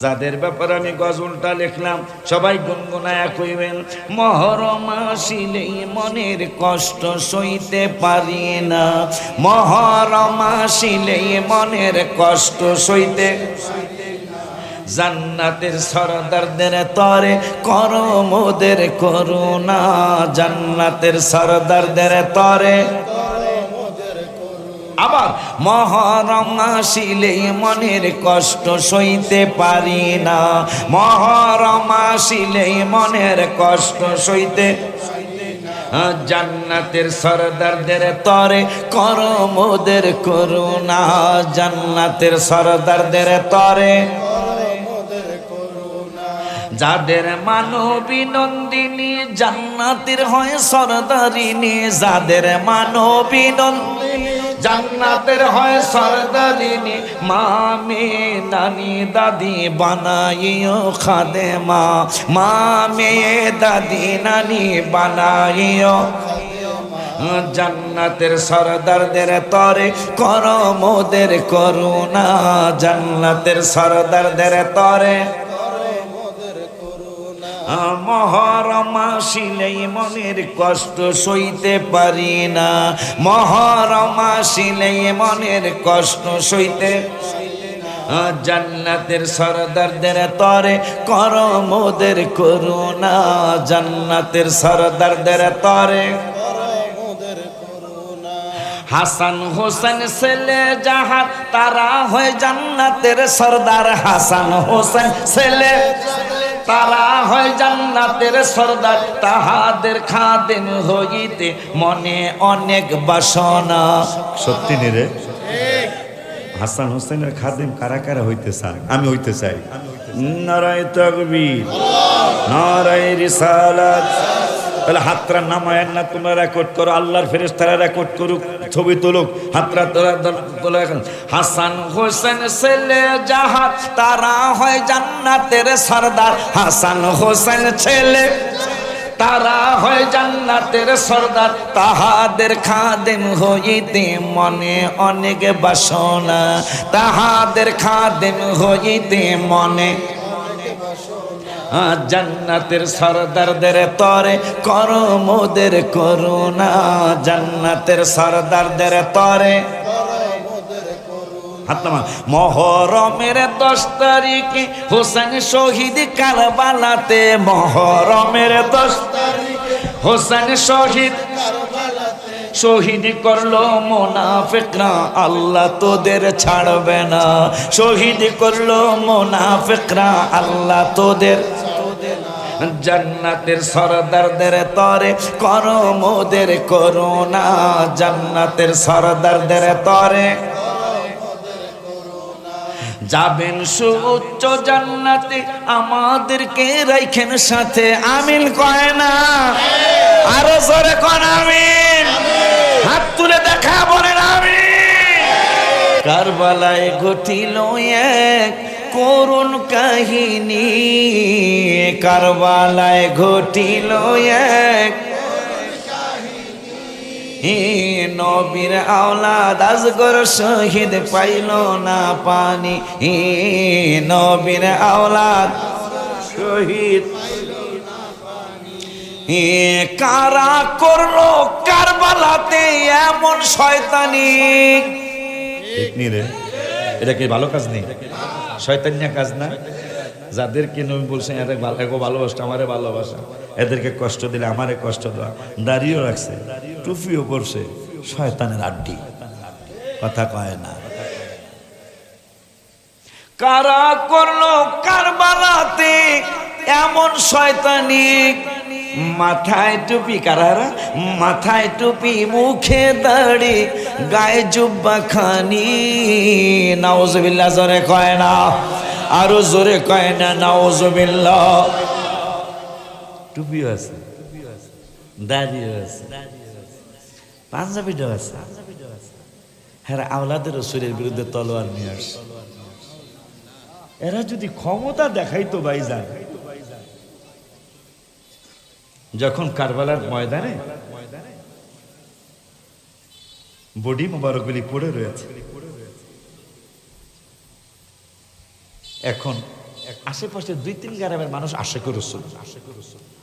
যাদের ব্যাপারে আমি গজলটা লিখলাম, সবাই গুনগুনায়া কইবেন, মহরম আসিলেই মনের কষ্ট সইতে পারি না। মহরম আসিলেই মনের কষ্ট সইতে জান্নাতের সরদারদের তরে করো মোদের করুণা। জান্নাতের সরদারদের তরে আবার মহরম আসিলে মনের কষ্ট সইতে পারি না। মহরম আসিলে মনের কষ্ট সইতে জান্নাতের সরদারদের তরে কর মোদের করুণা। জান্নাতের সরদারদের তরে যাদের মানবী নন্দিনী জান্নাতের হয় সরদারিনী, যাদের মানবী নন্দিনী জান্নাতের হয় সরদারিনী মামে নানি দাদি বানাইও খাদে মা মামে দাদি নানি বানাইও। জান্নাতের সরদারদের তরে কর মোদের করুণা, জান্নাতের সরদারদের তরে মহরম আসিলেই মনের কষ্ট সইতে পারি না। মহরম আসিলেই মনের কষ্ট সইতে জান্নাতের সরদারদের তরে কর মোদের করুণা। জান্নাতের সরদারদের তরে হাসান হোসেন ছেলে যাহার তারা হয় জান্নাতের সর্দার। হাসান হোসেন ছেলে তারা হয় জান্নাতের সর্দার, তাহাদের খাদেন হইতে মনে অনেক বাসনা। সত্যি নিরে হাসান হোসেনের খাদেম কারা কারা হইতে চান আমি হইতে চাই। নারায় তকবীর, নারায় রিসালাত তাহলে হাতরা নামায়ের না, তোমরা রেকর্ড করো, আল্লাহর ফেরেস্তারা রেকর্ড করুক, ছবি তুলুক, হাতরা তোলা হাসান হোসেন ছেলে যাহার তারা হয় জান্নাতের সর্দার। হাসান হোসেন ছেলে, তারা হয় জান্নাতের সর্দার। তাহাদের খাদেম হইতে মনে অনেক বাসনা। তাহাদের খাদেম হইতে মনে জান্নাতের সরদারদের তরে কর মোদের করুণা। জান্নাতের সরদারদের তরে মহরমের দশ তারিখে হোসেন শহীদ কারবালাতে। মহরমের দশ তারিখে হোসেন শহীদ শহীদ করল মোনাফিকরা, আল্লাহ তোদের ছাড়বে না। শহীদ করল মোনাফিকরা, আল্লাহ তোদের জান্নাতের সরদারদের তরে কর মোদের করোনা জান্নাতের সরদারদের তরে যাবেন সুউচ্চ জান্নাতে, আমাদেরকে রাইখেন সাথে। আমিল কয় না? আরও জোরে কন, আমিন। হাত তুলে দেখা বলেন আমি কারবালায় ঘটিল এক করুণ কাহিনী। কারবালায় ঘটিল এক নবীর আওলাদ, আজগর শহীদ পাইল না পানি। নবীর আওলাদ শহীদ কারা করল কারবালাতে এমন শয়তানি? এটা কি ভালো কাজ নেই শয়তানিয়া কাজ না? যাদেরকে নবী বলছেন এদের এগো ভালোবাসা আমারে ভালোবাসা। এদেরকে কষ্ট দিলে আমারে কষ্ট দেওয়া দাঁড়িয়েও রাখছে, টুপিও পরছে, শয়তানের আড্ডি। কথা কয় না। কারা করল কারবালাতে এমন শয়তানি? মাথায় টুপি কারারা মাথায় টুপি, মুখে দাড়ি, গায়ে জুব্বা খানি। নাওজবিল্লা জোরে কয় না। আরও জোরে কয় না নাওজবিল্লা টুপিও আছে, দাড়িও আছে, পাঞ্জাবিটাও আছে। হ্যাঁ আওলাদের রসুরের বিরুদ্ধে তলোয়ার নিয়ে আসছে। এরা যদি ক্ষমতা দেখাইতো ভাইজান যখন কারবালার ময়দানে বডি মোবারকগুলি পড়ে রয়েছে, এখন আশেপাশে দুই তিন গ্রামের মানুষ আশে করে রসুল,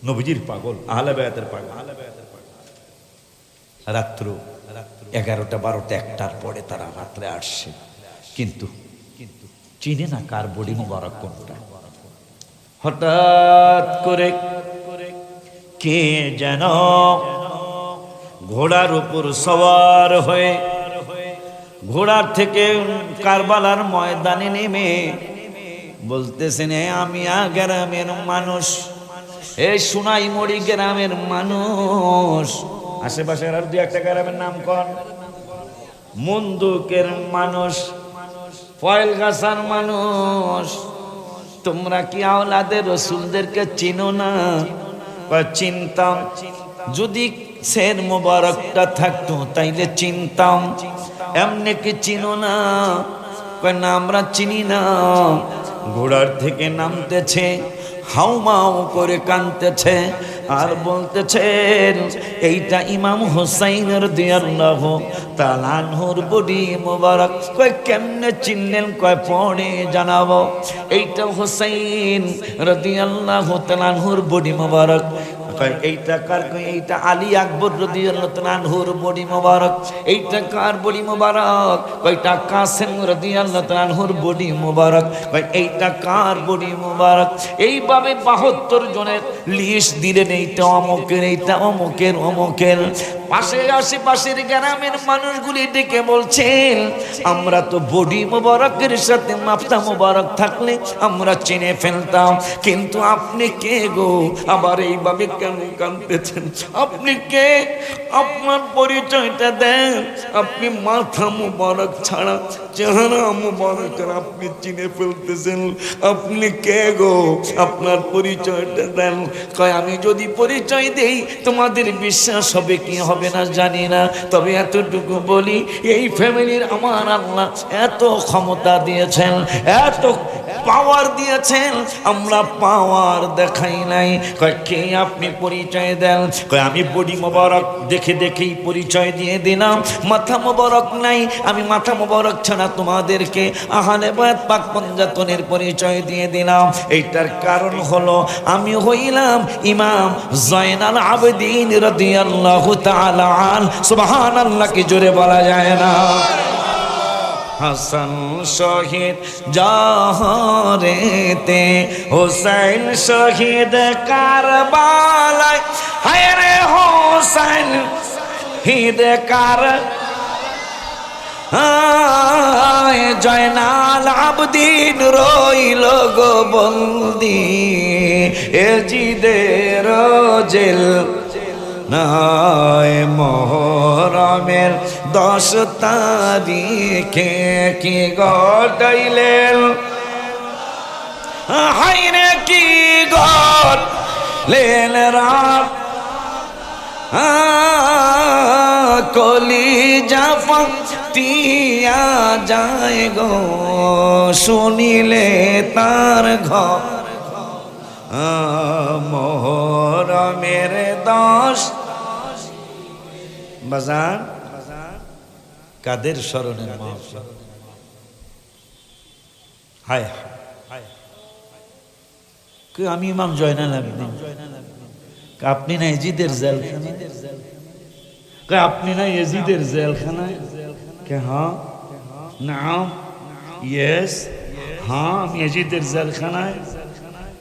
নবীজির পাগল, আহলে বেয়াতের পাগল। পাগল রাত্র এগারোটা, বারোটা, একটার পরে তারা রাত্রে আসছে। কিন্তু কিন্তু চিনে না কার বডি মোবারক কোনটা। হঠাৎ করে কে যেন ঘোড়ার উপর সওয়ার হয়ে ঘোড়ার থেকে কারবালার ময়দানে নেমে বলতেছেন "এ আমি আ গ্রামের মানুষ। এই সোনাই মড়ি গ্রামের মানুষ। আশেপাশে আর দু একটা গ্রামের নাম কন। মন্দুকের মানুষ ফয়েল গাছার মানুষ। তোমরা কি আওলাদের রসুলদেরকে চিনো না? চিনতাম। যদি সের মোবারকটা থাকতো, তাইলে চিনতাম। এমনি কি চিনো না? না, আমরা চিনি না। ঘোড়ার থেকে নামতেছে, হাউমাউ করে কানতেছে। আর বলতেছেন, এইটা ইমাম হোসাইনের দিয়াল্লাহ তালানহুর বডি মোবারক। কয়, কেমনে চিনলেন? কয় পড়ে জানাব। এইটা হোসাইন রদিয়াল্লাহ তালানহুর বডি মোবারক। কয় এইটা কার কয়, এইটা আলী আকবর রদিয়াল্লাহ তালানহুর বডি মোবারক এইটা কার বডি মোবারক কয়টা কাসেম রদিয়াল্লাহ তালানহুর বডি মোবারক, কয় এইটা কার বডি মোবারক, এইভাবে বাহাত্তর জনের লিস্ট দিলেন, এইটা অমুকের এইটা অমুকের অমুকের পাশে আশেপাশের গ্রামের মানুষগুলি ডেকে বলছেন আমরা তো বডি মোবারকের সাথে মাফতা মোবারক থাকলে আমরা চিনে ফেলতাম। কিন্তু আপনি কে গো? আবার এইভাবে কেন কানতেছেন আপনি কে? আপনার পরিচয়টা দেন। আপনি মাথা মোবারক ছাড়া চেহারা মোবারকের আপনি চিনে ফেলতেছেন। আপনি কে গো? আপনার পরিচয়টা দেন। কয়, আমি যদি পরিচয় দেই, তোমাদের বিশ্বাস হবে কি? হবে না জানি না। তবে এতটুকু বলি এই ফ্যামিলির আমার আল্লাহ এত ক্ষমতা দিয়েছেন এত পাওয়ার দিয়েছেন। আমরা পাওয়ার দেখাই নাই। কয়, কে আপনি পরিচয় দেন? কয়, আমি বডি মোবারক দেখে দেখেই পরিচয় দিয়ে দিলাম। মাথা মোবারক নাই। আমি মাথা মোবারক ছাড়া তোমাদেরকে আহালে বায়াত পাক পঞ্জাতনের পরিচয় দিয়ে দিলাম। এইটার কারণ হলো, আমি হইলাম ইমাম জয়নাল আবেদিন রাদিয়াল্লাহু তাআলা আন। সুবহানাল্লাহ, কি জোরে বলা যায় না? হাসান শহীদ জহরেতে হোসেন শহীদ কারবালায়। হায় রে হোসেন হিদ কার জয়নাল আবদিন রইল গো বন্দি, এ জিদের জেল নয় মোহরমের দশ তারিখে কি গটাইলেন হাইরে কি গট রাত কলি জাফা তিয়া যায় গো, শুনিলে তার ঘর। মোহরমের দশ বাজার, কাদের স্মরণের হায় আমি ইমাম জয়নাল আবেদিন আপনি না এজিদের কে আপনি না এজিদের জেলখানায়? কে হ্যাঁ নাম? ইয়েস? হ্যাঁ আমি এজিদের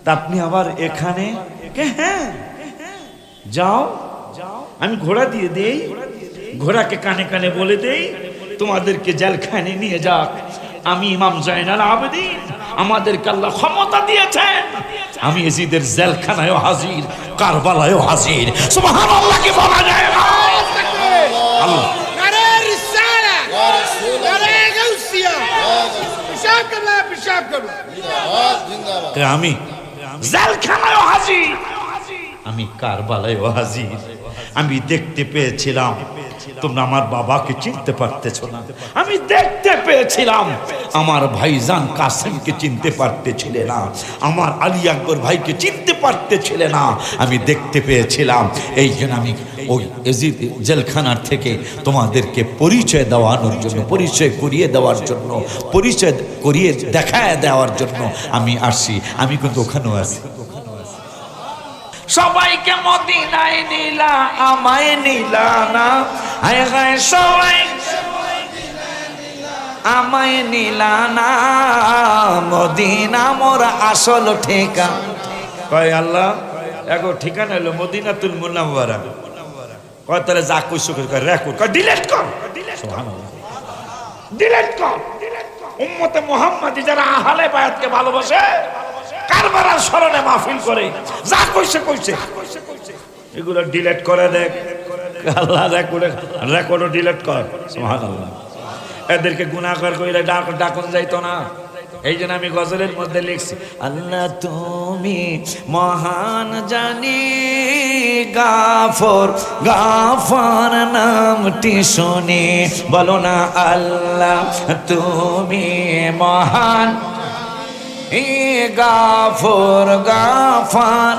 আপনি আবার এখানে? কে হ্যাঁ? যাও। আমি ঘোড়া দিয়ে দেই। ঘোড়াকে কানে কানে বলে দেই তোমাদেরকে জেলখানে নিয়ে যাক। আমি ইমাম জয়নাল আবেদিন আমাদের আল্লাহ ক্ষমতা দিয়েছেন। আমি এজিদের জেলখানায়ও হাজির কারবালায়ও হাজির। সুবহানাল্লাহকে বলা যায় না আমি জেলখানায়ও হাজির আমি কারবালায়ও হাজির। আমি দেখতে পেয়েছিলাম। তোমরা আমার বাবাকে চিনতে পারতেছ না। আমি দেখতে পেয়েছিলাম। আমার ভাইজান কাসেমকে চিনতে পারতেছিলে না। আমার আলী আকবর ভাইকে চিনতে পারতেছিলে না। আমি দেখতে পেয়েছিলাম। এই জন্য আমি ওই এজিদ জেলখানার থেকে তোমাদেরকে পরিচয় দেওয়ানোর জন্য, পরিচয় করিয়ে দেওয়ার জন্য, পরিচয় করিয়ে দেখায় দেওয়ার জন্য আমি আসছি। আমি কিন্তু ওখানেও আছি। সবাইকে মদিনায় নিলা আমায় নিলা না। হায় হায় সবাই আমায় নিলা না। মদিনা মোর আসল ঠিকা। কয় আল্লাহ এগো ঠিকানা হলো মদিনাতুল মুনাওয়ারা। কয় তাহলে যা কইছো কয় রেকর্ড কয় ডিলিট কর। ডিলিট কর। উম্মতে মুহাম্মাদি যারা আহলে বায়াতকে ভালোবাসে কারবারার স্মরণে মাহফিল করে। যা কইছে কইছে। এগুলো ডিলিট করে দেখ। আল্লাহ রেকর্ডে রেকর্ডও ডিলিট কর। সুবহানাল্লাহ। এদেরকে গুনাহগার কইলে ডাক ডাকন যাইতো না। এই জন্য আমি গজলের মধ্যে লিখছি, আল্লাহ তুমি মহান জানি, গাফর গাফর নামটি শুনি। বলো না, আল্লাহ তুমি মহান এ গাফর গাফার